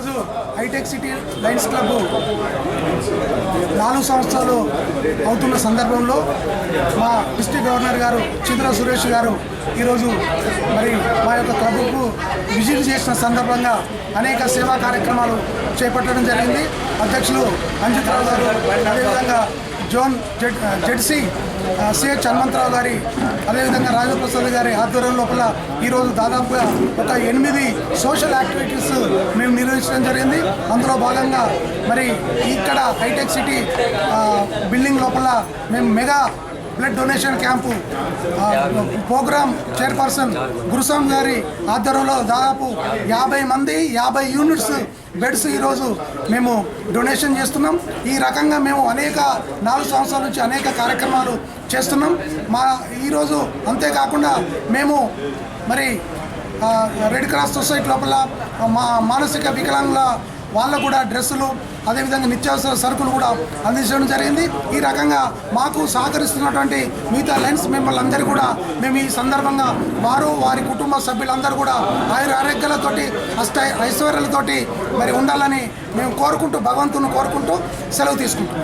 ఈరోజు hitech city lines club నాలుగు సంవత్సరాలు అవుతున్న సందర్భంలో మా డిస్ట్రిక్ట్ గవర్నర్ గారు చిత్ర సురేష్ గారు ఈరోజు మరి మా యొక్క క్లబ్కు విజిట్ చేసిన సందర్భంగా అనేక సేవా కార్యక్రమాలు చేపట్టడం జరిగింది. అధ్యక్షులు అంజితరావు గారు అదేవిధంగా zone Z ZC CH Hanumantharao గారి అదేవిధంగా రాజప్రసాద్ గారి ఆధ్వర్యం లోపల ఈరోజు దాదాపుగా ఒక ఎనిమిది సోషల్ యాక్టివిటీస్ మేము నిర్వహించడం జరిగింది. అందులో భాగంగా మరి ఇక్కడ హైటెక్ సిటీ బిల్డింగ్ లోపల మేము mega blood donation camp programme chairperson Guruswamy గారి ఆధ్వర్యంలో దాదాపు యాభై మంది యాభై యూనిట్స్ బెడ్స్ ఈరోజు మేము డొనేషన్ చేస్తున్నాం. ఈ రకంగా మేము అనేక నాలుగు సంవత్సరాల నుంచి అనేక కార్యక్రమాలు చేస్తున్నాం. మా ఈరోజు అంతేకాకుండా మేము మరి రెడ్ క్రాస్ సొసైటీ లోపల మా మానసిక వికలాంగుల వాళ్ళకు కూడా డ్రెస్సులు అదేవిధంగా నిత్యావసర సరుకులు కూడా అందించడం జరిగింది. ఈ రకంగా మాకు సహకరిస్తున్నటువంటి మిగతా లైన్స్ మెంబర్లందరూ కూడా మేము ఈ సందర్భంగా వారు వారి కుటుంబ సభ్యులందరూ కూడా ఆయుర ఆరోగ్యాలతోటి అష్ట ఐశ్వర్యాలతోటి మరి ఉండాలని మేము కోరుకుంటూ భగవంతుని కోరుకుంటూ సెలవు తీసుకుంటాం